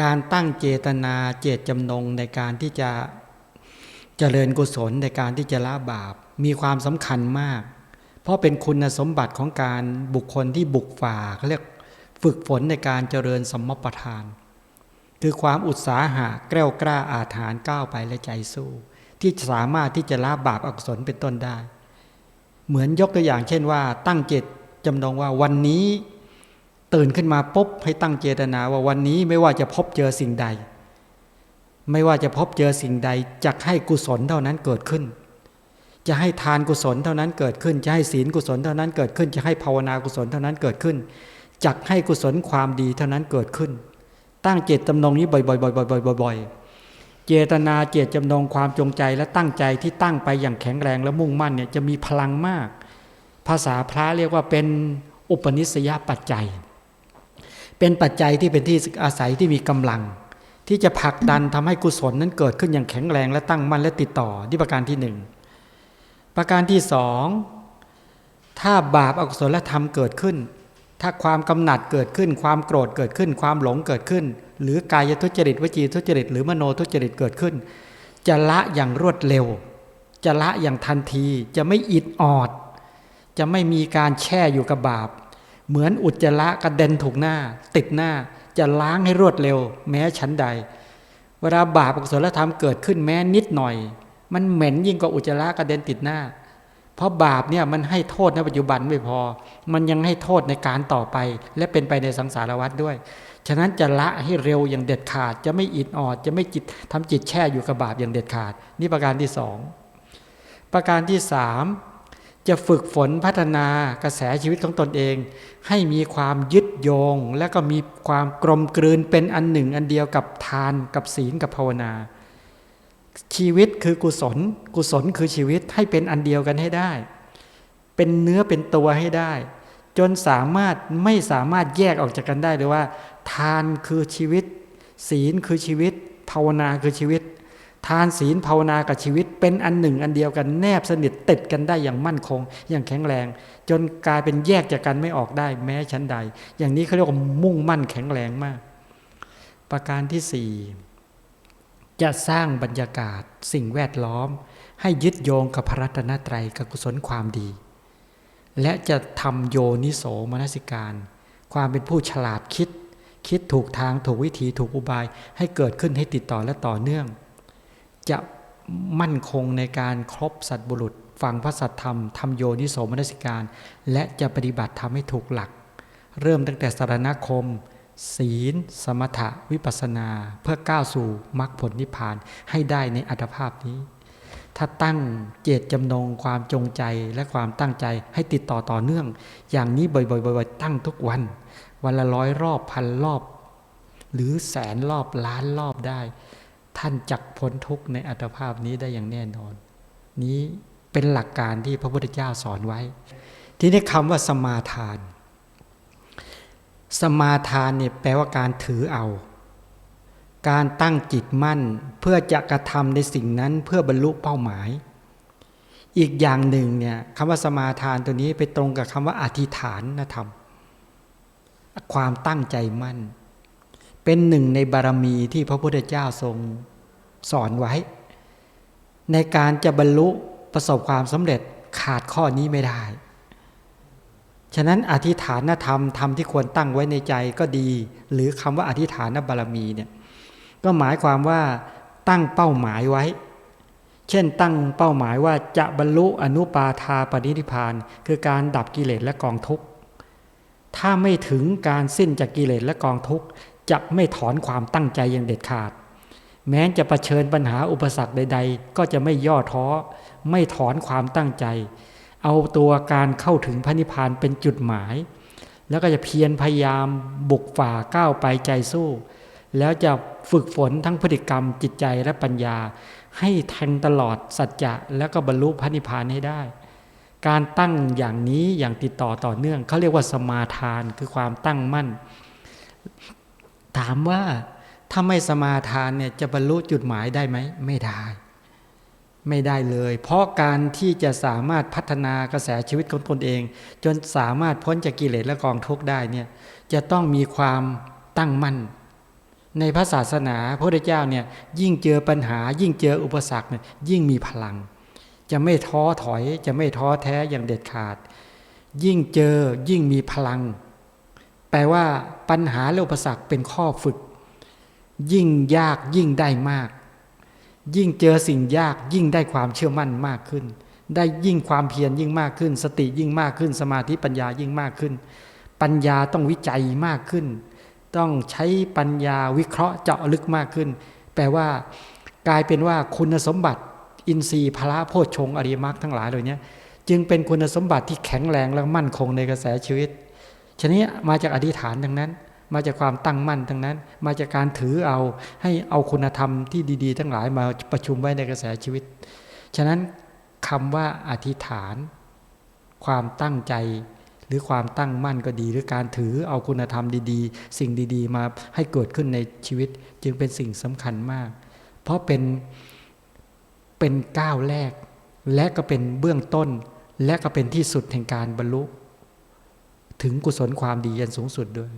การตั้งเจตนาเจตจำนงในการที่จะเจริญกุศลในการที่จะละบาปมีความสำคัญมาก เพราะเป็นคุณสมบัติของการบุคคลที่บุกฝ่าเขาเรียกฝึกฝนในการเจริญสมมประทาน คือความอุตสาหะแกล้วกล้าอาถานก้าวไปและใจสู้ ที่สามารถที่จะละบาปอกุศลเป็นต้นได้ เหมือนยกตัวอย่างเช่นว่า ตั้งเจตจำนงว่าวันนี้ ตื่นขึ้นมาปุ๊บให้ตั้งเจตนาว่าวันนี้ไม่ว่าจะพบเจอสิ่งใด ไม่ว่าจะพบเจอสิ่งใดจะให้กุศลเท่านั้นเกิดขึ้น จะให้ทานกุศลเท่านั้นเกิดขึ้น จะให้ศีลกุศลเท่านั้นเกิดขึ้น จะให้ภาวนากุศลเท่านั้นเกิดขึ้นจักให้กุศลความดีเท่านั้นเกิดขึ้น ตั้งเจตจำนงนี้บ่อยๆๆๆๆๆเจตนาเจตจำนงความจงใจและตั้งใจที่ตั้งไปอย่างแข็งแรงและมุ่งมั่นเนี่ยจะมีพลังมาก ภาษาพระเรียกว่าเป็นอุปนิสัยปัจจัย เป็นปัจจัยที่เป็นที่อาศัยที่มีกำลัง ที่จะผลักดันทำให้กุศลนั้นเกิดขึ้นอย่างแข็งแรงและตั้งมั่นและติดต่อที่ประการที่หนึ่งประการที่สองถ้าบาปอกุศลธรรมเกิดขึ้น ถ้าความกำหนัดเกิดขึ้น ความโกรธเกิดขึ้น ความหลงเกิดขึ้น หรือกายทุจริตวจีทุจริตหรือมโนทุจริตเกิดขึ้น จะละอย่างรวดเร็ว จะละอย่างทันทีจะไม่อิดออด จะไม่มีการแช่อยู่กับบาป เหมือนอุจจาระกระเด็นถูกหน้า ติดหน้าจะล้างให้รวดเร็ว แม้ชั้นใด เวลาบาปอกุศลธรรมเกิดขึ้นแม้นิดหน่อย มันเหม็นยิ่งกว่าอุจจาระกระเด็นติดหน้า เพราะบาปเนี่ยมันให้โทษในปัจจุบันไม่พอ มันยังให้โทษในการต่อไป และเป็นไปในสังสารวัฏด้วย ฉะนั้นจะละให้เร็วอย่างเด็ดขาด จะไม่อิดออด จะไม่จิตทำจิตแช่อยู่กับบาปอย่างเด็ดขาด นี่ประการที่สองประการที่สาม จะฝึกฝนพัฒนากระแสชีวิตของตนเอง ให้มีความยึดโยง และก็มีความกลมกลืนเป็นอันหนึ่งอันเดียวกับทานกับศีลกับภาวนา ชีวิตคือกุศล กุศลคือชีวิตให้เป็นอันเดียวกันให้ได้ เป็นเนื้อเป็นตัวให้ได้ จนสามารถไม่สามารถแยกออกจากกันได้เลยว่า ทานคือชีวิต ศีลคือชีวิต ภาวนาคือชีวิต ทานศีลภาวนากับชีวิตเป็นอันหนึ่งอันเดียวกันแนบสนิทติดกันได้อย่างมั่นคง อย่างแข็งแรง จนกลายเป็นแยกจากกันไม่ออกได้แม้ชั้นใด อย่างนี้เขาเรียกว่ามุ่งมั่นแข็งแรงมาก ประการที่สี่จะสร้างบรรยากาศสิ่งแวดล้อม ให้ยึดโยงกับพระรัตนตรัยกับกุศลความดี และจะทำโยนิโสมนสิการ ความเป็นผู้ฉลาดคิด คิดถูกทางถูกวิธีถูกอุบายให้เกิดขึ้นให้ติดต่อและต่อเนื่อง จะมั่นคงในการครบสัตบุรุษ ฟังพระสัทธรรมทำโยนิโสมนสิการ และจะปฏิบัติทำให้ถูกหลัก เริ่มตั้งแต่สารณคม ศีล สมถะวิปัสนา เพื่อก้าวสู่มรรคผลนิพพานให้ได้ในอัตภาพนี้ ถ้าตั้งเจตจำนงความจงใจและความตั้งใจให้ติดต่อต่อเนื่อง อย่างนี้บ่อยๆๆตั้งทุกวัน วันละร้อยรอบพันรอบ หรือแสนรอบล้านรอบได้ ท่านจักพ้นทุกข์ในอัตภาพนี้ได้อย่างแน่นอน นี้เป็นหลักการที่พระพุทธเจ้าสอนไว้ ทีนี้คำว่าสมาทาน สมาทานเนี่ยแปลว่าการถือเอา การตั้งจิตมั่นเพื่อจะกระทำในสิ่งนั้นเพื่อบรรลุเป้าหมาย อีกอย่างหนึ่งเนี่ยคำว่าสมาทานตัวนี้ไปตรงกับคำว่าอธิษฐานนะธรรม ความตั้งใจมั่น เป็นหนึ่งในบารมีที่พระพุทธเจ้าทรง สอนไว้ ในการจะบรรลุประสบความสำเร็จขาดข้อนี้ไม่ได้ ฉะนั้นอธิฐานธรรมธรรมที่ควรตั้งไว้ในใจก็ดี หรือคำว่าอธิฐานบารมีเนี่ยก็หมายความว่าตั้งเป้าหมายไว้ เช่น ตั้งเป้าหมายว่าจะบรรลุอนุปาทาปณิธิพาน คือการดับกิเลสและกองทุกข์ถ้าไม่ถึงการสิ้นจากกิเลสและกองทุกข์จะไม่ถอนความตั้งใจอย่างเด็ดขาด แม้จะะเผชิญปัญหาอุปสรรคใด ๆ ก็จะไม่ย่อท้อ ไม่ถอนความตั้งใจ เอาตัวการเข้าถึงพระนิพพานเป็นจุดหมาย แล้วก็จะเพียรพยายามบุกฝ่าก้าวไปใจสู้ แล้วจะฝึกฝนทั้งพฤติกรรมจิตใจและปัญญา ให้แทงตลอดสัจจะแล้วก็บรรลุพระนิพพานให้ได้ การตั้งอย่างนี้อย่างติดต่อต่อเนื่องเขาเรียกว่าสมาทานคือความตั้งมั่น ถามว่า ถ้าไม่สมาทานเนี่ยจะบรรลุจุดหมายได้ไหม ไม่ได้ ไม่ได้เลย เพราะการที่จะสามารถพัฒนากระแสชีวิตของตนเอง จนสามารถพ้นจากกิเลสและกองทุกข์ได้เนี่ยจะต้องมีความตั้งมั่น ในพระศาสนาพระพุทธเจ้าเนี่ยยิ่งเจอปัญหา ยิ่งเจออุปสรรคเนี่ยยิ่งมีพลัง จะไม่ท้อถอย จะไม่ท้อแท้อย่างเด็ดขาด ยิ่งเจอยิ่งมีพลัง แปลว่าปัญหาและอุปสรรคเป็นข้อฝึก ยิ่งยากยิ่งได้มาก ยิ่งเจอสิ่งยากยิ่งได้ความเชื่อมั่นมากขึ้น ได้ยิ่งความเพียรยิ่งมากขึ้น สติยิ่งมากขึ้น สมาธิปัญญายิ่งมากขึ้น ปัญญาต้องวิจัยมากขึ้น ต้องใช้ปัญญาวิเคราะห์เจาะลึกมากขึ้น แปลว่ากลายเป็นว่าคุณสมบัติอินทรีย์พละโพชฌงอริยมรรคทั้งหลายเหล่านี้จึงเป็นคุณสมบัติที่แข็งแรงและมั่นคงในกระแสชีวิตฉะนี้มาจากอธิษฐานทั้งนั้น มาจากความตั้งมั่นทั้งนั้น มาจากการถือเอาให้เอาคุณธรรมที่ดี ๆ ทั้งหลายมาประชุมไว้ในกระแสชีวิต ฉะนั้นคำว่าอธิษฐาน ความตั้งใจหรือความตั้งมั่นก็ดี หรือการถือเอาคุณธรรมดีๆ สิ่งดีๆ มาให้เกิดขึ้นในชีวิต จึงเป็นสิ่งสำคัญมาก เพราะเป็นเป็นก้าวแรก และก็เป็นเบื้องต้น และก็เป็นที่สุดแห่งการบรรลุ ถึงกุศลความดียันสูงสุดด้วย